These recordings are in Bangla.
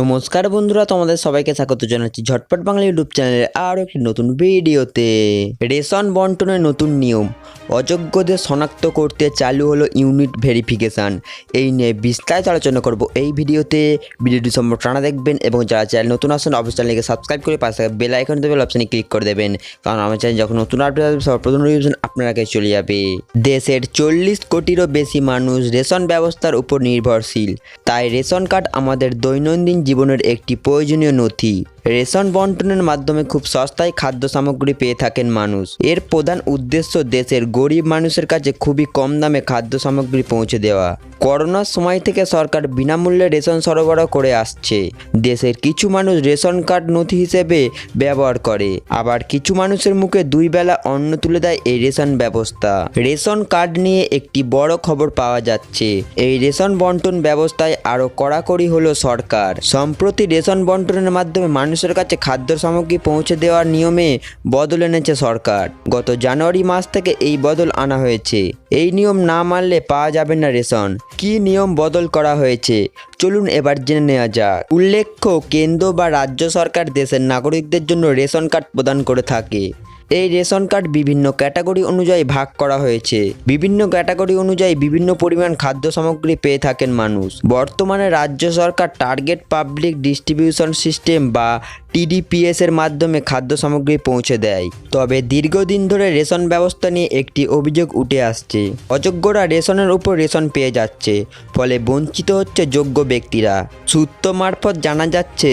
নমস্কার বন্ধুরা, তোমাদের সবাইকে স্বাগত জানাচ্ছি ঝটপট বাংলা ইউটিউব চ্যানেলে। আরও একটি নতুন ভিডিওতে। রেশন বন্টনের নতুন নিয়ম। অযোগ্যদের শনাক্ত করতে চালু হলো ইউনিট ভেরিফিকেশান। এই নিয়ে বিস্তারিত আলোচনা করব এই ভিডিওতে। ভিডিওটি সম্পর্কে টানা দেখবেন এবং যারা চ্যানেল নতুন আসেন, অবশ্যই চ্যানেলকে সাবস্ক্রাইব করে পাশে থাকা বেল আইকন দেবেন অপশানে ক্লিক করে দেবেন। কারণ আমার চ্যানেল যখন নতুন আপডেট আসবে, সবার প্রথম নোটিফিকেশন আপনার কাছে চলে যাবে। দেশের চল্লিশ কোটিরও বেশি মানুষ রেশন ব্যবস্থার উপর নির্ভরশীল। তাই রেশন কার্ড আমাদের দৈনন্দিন জীবনের একটি প্রয়োজনীয় নথি। রেশন বন্টনের মাধ্যমে খুব সস্তায় খাদ্য সামগ্রী পেয়ে থাকেন মানুষ। এর প্রধান উদ্দেশ্য দেশের গরিব মানুষের কাছে খুবই কম দামে খাদ্য সামগ্রী পৌঁছে দেওয়া। করোনার সময় থেকে সরকার বিনামূল্যে রেশন সরবরাহ করে আসছে। দেশের কিছু মানুষ রেশন কার্ড নথি হিসেবে ব্যবহার করে। আবার কিছু মানুষের মুখে দুই বেলা অন্ন তুলে দেয় এই রেশন ব্যবস্থা। রেশন কার্ড নিয়ে একটি বড় খবর পাওয়া যাচ্ছে। এই রেশন বন্টন ব্যবস্থায় আরও কড়াকড়ি হলো সরকার। সম্প্রতি রেশন বন্টনের মাধ্যমে মানুষের কাছে খাদ্য সামগ্রী পৌঁছে দেওয়ার নিয়মে বদল এনেছে সরকার। গত জানুয়ারি মাস থেকে এই বদল আনা হয়েছে। এই নিয়ম না মানলে পাওয়া যাবে না রেশন। কি নিয়ম বদল করা হয়েছে? চলুন এবার জেনে নেওয়া যাক। উল্লেখ্য, কেন্দ্র বা রাজ্য সরকার দেশের নাগরিকদের জন্য রেশন কার্ড প্রদান করে থাকে। এই রেশন কার্ড বিভিন্ন ক্যাটাগরি অনুযায়ী ভাগ করা হয়েছে। বিভিন্ন ক্যাটাগরি অনুযায়ী বিভিন্ন পরিমাণ খাদ্য সামগ্রী পেয়ে থাকেন মানুষ। বর্তমানে রাজ্য সরকার টার্গেট পাবলিক ডিস্ট্রিবিউশন সিস্টেম বা টিডিপিএস এর মাধ্যমে খাদ্য সামগ্রী পৌঁছে দেয়। তবে দীর্ঘদিন ধরে রেশন ব্যবস্থা নিয়ে একটি অভিযোগ উঠে আসছে। অযোগ্যরা রেশনের উপর রেশন পেয়ে যাচ্ছে, ফলে বঞ্চিত হচ্ছে যোগ্য ব্যক্তিরা। সূত্র মারফত জানা যাচ্ছে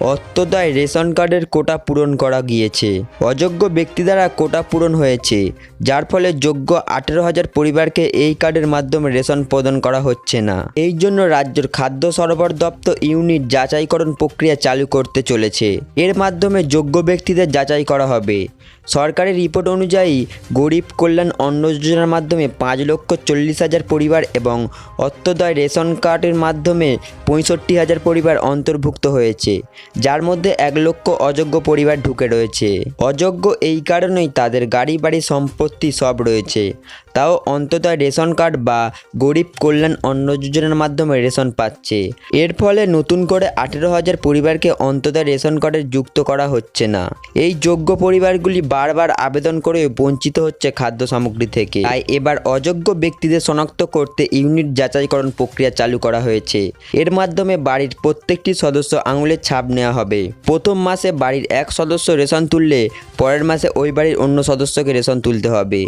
অর্থদয় রেশন কার্ডের কোটা পূরণ করা গিয়েছে। অযোগ্য ব্যক্তি দ্বারা কোটা পূরণ হয়েছে, যার ফলে যোগ্য আঠেরো হাজার পরিবারকে এই কার্ডের মাধ্যমে রেশন প্রদান করা হচ্ছে না। এই জন্য রাজ্যের খাদ্য সরবরাহ দপ্তর ইউনিট যাচাইকরণ প্রক্রিয়া চালু করতে চলেছে। এর মাধ্যমে যোগ্য ব্যক্তিদের যাচাই করা হবে। সরকারি রিপোর্ট অনুযায়ী, গরিব কল্যাণ অন্ন যোজনার মাধ্যমে পাঁচ লক্ষ চল্লিশ হাজার পরিবার এবং অর্থদয় রেশন কার্ডের মাধ্যমে পঁয়ষট্টি হাজার পরিবার অন্তর্ভুক্ত হয়েছে। যার মধ্যে এক লক্ষ অযোগ্য পরিবার ঢুকে রয়েছে। অযোগ্য এই কারণেই তাদের গাড়ি বাড়ি সম্পত্তি সব রয়েছে। তাও অন্তদয় রেশন কার্ড বা গরিব কল্যাণ অন্ন যোজনার মাধ্যমে রেশন পাচ্ছে। এর ফলে নতুন করে আঠেরো হাজার পরিবারকে অন্তত রেশন কার্ডে যুক্ত করা হচ্ছে না। এই যোগ্য পরিবারগুলি বারবার আবেদন করে বঞ্চিত হচ্ছে খাদ্য সামগ্রী থেকে। তাই এবার অযোগ্য ব্যক্তিদের শনাক্ত করতে ইউনিট যাচাইকরণ প্রক্রিয়া চালু করা হয়েছে। এর মাধ্যমে বাড়ির প্রত্যেকটি সদস্য আঙুলের ছাপ নেওয়া হবে। প্রথম মাসে বাড়ির এক সদস্য রেশন তুললে পরের মাসে ওই বাড়ির অন্য সদস্যকে রেশন তুলতে হবে।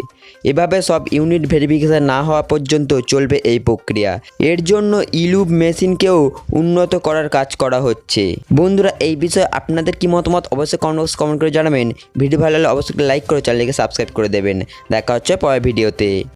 এভাবে সব ইউনিট ভেরিফিকেশান না হওয়া পর্যন্ত চলবে এই প্রক্রিয়া। এর জন্য ইলুব মেশিনকেও উন্নত করার কাজ করা হচ্ছে। বন্ধুরা, এই বিষয়ে আপনাদের কি মতামত অবশ্যই কমেন্ট বক্স কমেন্ট করে জানাবেন। ভিডিও ভালো লাগলে অবশ্যই লাইক করে চ্যানেলকে সাবস্ক্রাইব করে দেবেন। দেখা হচ্ছে পরের ভিডিওতে।